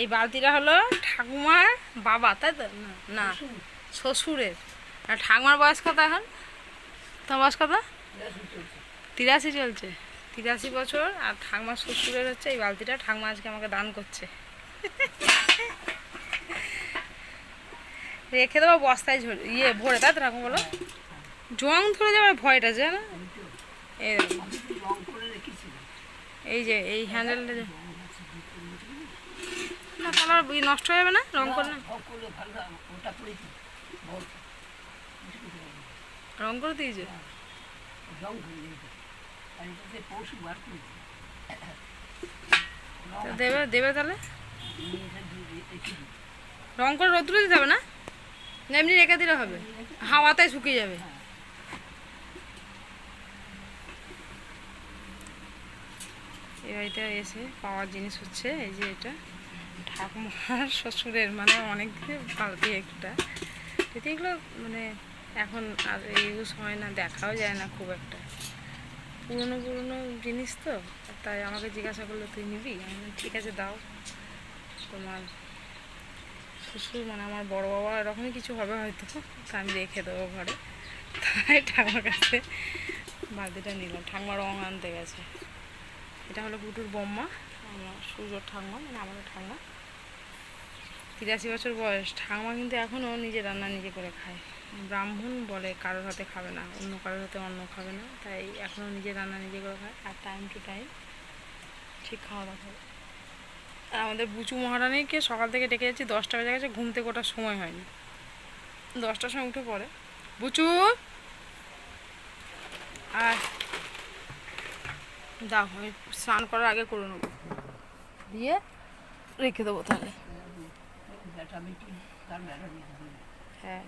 এই বালতিটা হলো ঠাকুমার বাবা তাই তো? না, শ্বশুরের। আর ঠাকুমার বয়স কত এখন? তোমার বয়স কত? তিরাশি চলছে। তিরাশি বছর আর ঠাকুমার শ্বশুরের হচ্ছে এই বালতিটা ঠাকুমা আজকে আমাকে দান করছে। রেখে দেবো বস্তায় ঝরে ইয়ে ভরে তাই তো ঠাকুমা বলো? জং ধরে যাওয়ার ভয়টা যে না এই যে এই হ্যান্ডেলটা কালার নষ্ট হয়ে যাবে না? রং করলে? রং হয়, করে দিয়েছে? আর তো দেবে দেবে তাহলে? এটা। রং করে রোদ্রে দিতে হবে না? এমনি রেখে দিলে হবে। হাওয়াতে শুকিয়ে যাবে। এই বাড়িতে এসে পাওয়ার জিনিস হচ্ছে এই যে এটা। ঠাকুমার শ্বশুরের মানে অনেক বালতি একটা। যদি এগুলো মানে এখন আর ইউজ হয় না, দেখাও যায় না খুব একটা। পুরনো পুরনো জিনিস তো, তাই আমাকে জিজ্ঞাসা করল, তুই নিবি? আমি ঠিক আছে, দাও। তোমার শ্বশুর মানে আমার বড় বাবা, এরকমই কিছু হবে হয়তো, তা আমি রেখে দেবো ঘরে। তাই ঠাকুমার কাছে বালতিটা নিলাম। ঠাকুমা রং আনতে গেছে। এটা হলো পুটুর বম্মা। সূর্যর ঠাকুমা মানে আমাদের ঠাকুমা তিরাশি বছর বয়স। ঠাকুমা কিন্তু এখনও নিজে রান্না নিজে করে খায়। ব্রাহ্মণ বলে কারোর হাতে খাবে না, অন্য কারোর হাতে অন্য খাবে না। তাই এখনও নিজে রান্না নিজে করে খায়, আর টাইম টু টাইম ঠিক খাওয়া দাওয়া করে। আর আমাদের বুচু মহারানীকে সকাল থেকে ডেকে যাচ্ছি, দশটা বেজে গেছে, ঘুম থেকে সময় হয়নি। দশটার সময় উঠে পড়ে। বুচু! আর দাও, আমি স্নান করার আগে করে নেব। দিয়ে রেখে দেবো তাহলে। হ্যাঁ।